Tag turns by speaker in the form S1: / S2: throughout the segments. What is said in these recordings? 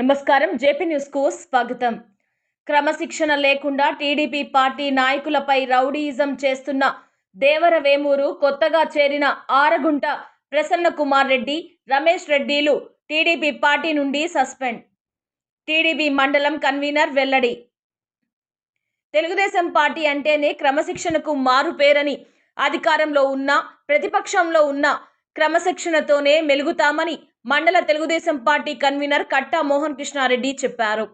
S1: నమస్కారం. జేపీ న్యూస్కు స్వాగతం. క్రమశిక్షణ లేకుండా టీడీపీ పార్టీ నాయకులపై రౌడీయిజం చేస్తున్న దేవరవేమూరు కొత్తగా చేరిన ఆరగుంట ప్రసన్న కుమార్ రెడ్డి రమేష్ రెడ్డిలు టీడీపీ పార్టీ నుండి సస్పెండ్. టీడీపీ మండలం కన్వీనర్ వెల్లడి. తెలుగుదేశం పార్టీ అంటేనే క్రమశిక్షణకు మారు పేరని అధికారంలో ఉన్న ప్రతిపక్షంలో ఉన్న క్రమశిక్షణతోనే మెలుగుతామని మండల తెలుగుదేశం పార్టీ కన్వీనర్ కట్టా మోహన్ కృష్ణారెడ్డి చెప్పారు.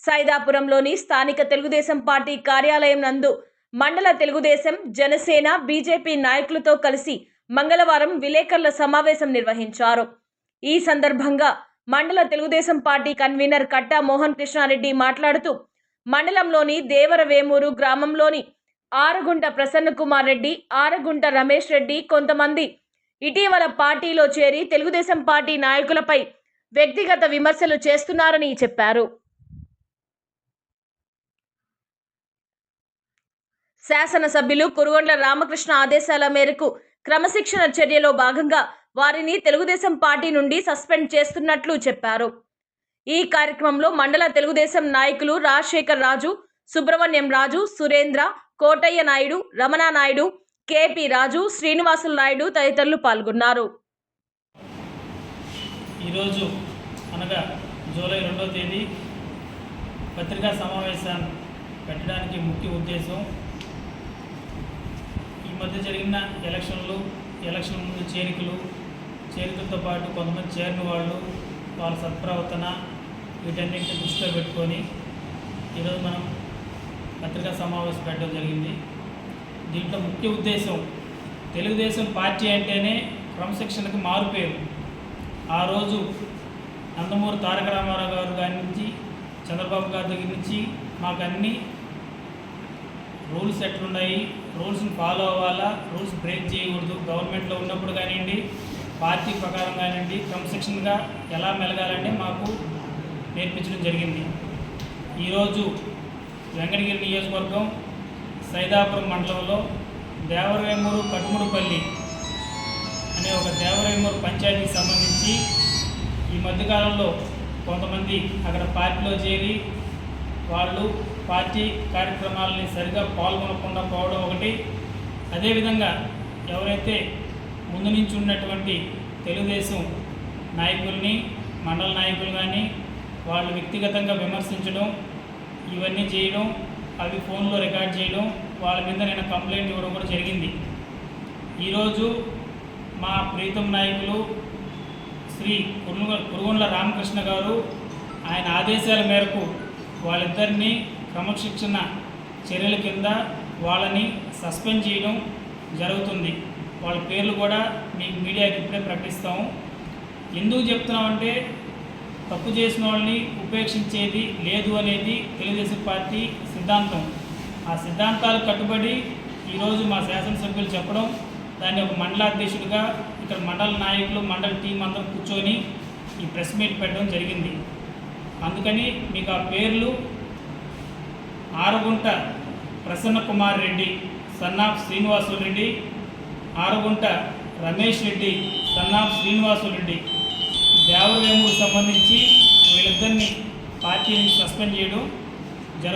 S1: సైదాపురంలోని స్థానిక తెలుగుదేశం పార్టీ కార్యాలయం నందు మండల తెలుగుదేశం జనసేన బీజేపీ నాయకులతో కలిసి మంగళవారం విలేకరుల సమావేశం నిర్వహించారు. ఈ సందర్భంగా మండల తెలుగుదేశం పార్టీ కన్వీనర్ కట్టా మోహన్ కృష్ణారెడ్డి మాట్లాడుతూ మండలంలోని దేవరవేమూరు గ్రామంలోని ఆరగుంట ప్రసన్న కుమార్ రెడ్డి ఆరగుంట రమేష్ రెడ్డి కొంతమంది. ఇటీవల పార్టీలో చేరి తెలుగుదేశం పార్టీ నాయకులపై వ్యక్తిగత విమర్శలు చేస్తున్నారని చెప్పారు. శాసనసభ్యులు కురుగొండ్ల రామకృష్ణ ఆదేశాల మేరకు క్రమశిక్షణ చర్యలో భాగంగా వారిని తెలుగుదేశం పార్టీ నుండి సస్పెండ్ చేస్తున్నట్లు చెప్పారు. ఈ కార్యక్రమంలో మండల తెలుగుదేశం నాయకులు రాజశేఖర్ రాజు సుబ్రహ్మణ్యం రాజు సురేంద్ర కోటయ్య నాయుడు రమణా నాయుడు కేపి రాజు శ్రీనివాసులు నాయుడు తదితరులు పాల్గొన్నారు.
S2: ఈరోజు అనగా జూలై రెండవ తేదీ పత్రికా సమావేశాన్ని పెట్టడానికి ముఖ్య ఉద్దేశం ఈ మధ్య జరిగిన ఎలక్షన్లు ఎలక్షన్ ముందు చేరికలు చేరికలతో పాటు కొంతమంది చేరిన వాళ్ళు వాళ్ళ సత్ప్రవర్తన వీటన్నింటిని దృష్టిలో పెట్టుకొని ఈరోజు మనం పత్రికా సమావేశం పెట్టడం జరిగింది. దీంట్లో ముఖ్య ఉద్దేశం తెలుగుదేశం పార్టీ అంటేనే క్రమశిక్షణకు మారుపేరు. ఆ రోజు నందమూరి తారక రామారావు గారు గారి నుంచి చంద్రబాబు గారి దగ్గర నుంచి మాకు అన్ని రూల్స్ ఎట్లున్నాయి రూల్స్ని ఫాలో అవ్వాలా రూల్స్ బ్రేక్ చేయకూడదు. గవర్నమెంట్లో ఉన్నప్పుడు కానివ్వండి పార్టీ ప్రకారం కానివ్వండి క్రమశిక్షణగా ఎలా మెలగాలంటే మాకు నేర్పించడం జరిగింది. ఈరోజు వెంకటగిరి నియోజకవర్గం సైదాపురం మండలంలో దేవరవేమూరు కటుముడుపల్లి అనే ఒక దేవరేమూరు పంచాయతీకి సంబంధించి ఈ మధ్యకాలంలో కొంతమంది అక్కడ పార్టీలో చేరి వాళ్ళు పార్టీ కార్యక్రమాలని సరిగా పాల్గొనకుండా పోవడం ఒకటి. అదేవిధంగా ఎవరైతే ముందు నుంచి ఉన్నటువంటి తెలుగుదేశం నాయకుల్ని మండల నాయకులు కానీ వాళ్ళు వ్యక్తిగతంగా విమర్శించడం ఇవన్నీ చేయడం అవి ఫోన్లో రికార్డ్ చేయడం వాళ్ళ మీద నేను కంప్లైంట్ ఇవ్వడం కూడా జరిగింది. ఈరోజు మా ప్రీతం నాయకులు శ్రీ కురుగ రామకృష్ణ గారు ఆయన ఆదేశాల మేరకు వాళ్ళిద్దరినీ క్రమశిక్షణ చర్యల కింద వాళ్ళని సస్పెండ్ చేయడం జరుగుతుంది. వాళ్ళ పేర్లు కూడా మీకు మీడియాకి ఇప్పుడే ప్రకటిస్తాము. ఎందుకు చెప్తున్నామంటే తప్పు చేసిన వాళ్ళని ఉపేక్షించేది లేదు అనేది తెలుగుదేశం పార్టీ సిద్ధాంతం. ఆ సిద్ధాంతాలు కట్టుబడి ఈరోజు మా శాసనసభ్యులు చెప్పడం దాన్ని ఒక మండలాధ్యక్షుడిగా ఇక్కడ మండల నాయకులు మండల టీం అందరూ కూర్చొని ఈ ప్రెస్ మీట్ పెట్టడం జరిగింది. అందుకని మీకు ఆ పేర్లు Arugunta Prasanna Kumar Reddy son of Srinivasulu Reddy Arugunta Ramesh Reddy son of Srinivasulu Reddy. దేవరవేముకు సంబంధించి వీళ్ళిద్దరిని పార్టీ నుంచి సస్పెండ్ చేయడం జరగ